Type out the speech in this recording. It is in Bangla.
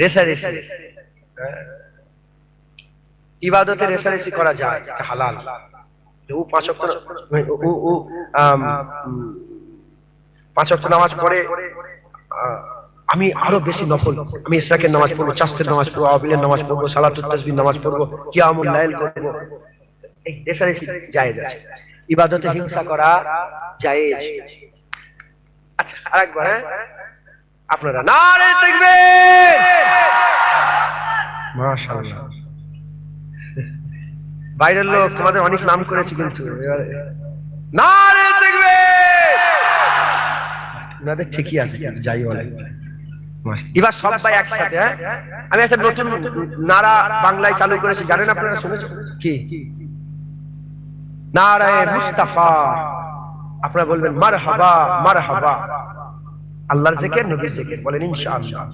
রেসারেসি ইবাদতে রেসারেসি করা যায় হালাল। ও ওয়াক্ত ও ও ওয়াক্ত নামাজ পড়ে আমি আরও বেশি নফল। আমি ইসরাকের নামাজ পড়ব চাস্তের নামাজ পড়ব আবিলের নামাজ পড়ব তাসবির নামাজ পড়ব, কিয়ামুল লাইল করব। এই রেসারেসি জায়েজ আছে। ইবাদতে হিংসা করা জায়েজ। আচ্ছা আরেকবার হ্যাঁ? আপনারা নারে তাকবীর মাশাআল্লাহ। বাইরের লোক তোমাদের অনেক নাম করেছি কিন্তু। এবারে নারে তাকবীর ওনাদের ঠিকই আছে যাই বলে। এবার সবাই একসাথে হ্যাঁ? আমি একটা নতুন নারা বাংলায় চালু করেছি জানেন আপনারা শুনেছেন? কি? নারায় মুস্তাফা। আপনারা বলবেন মার হাবা মার হাবা আল্লাহর জিকির নবীর জিকির বলেন ইনশাআল্লাহ।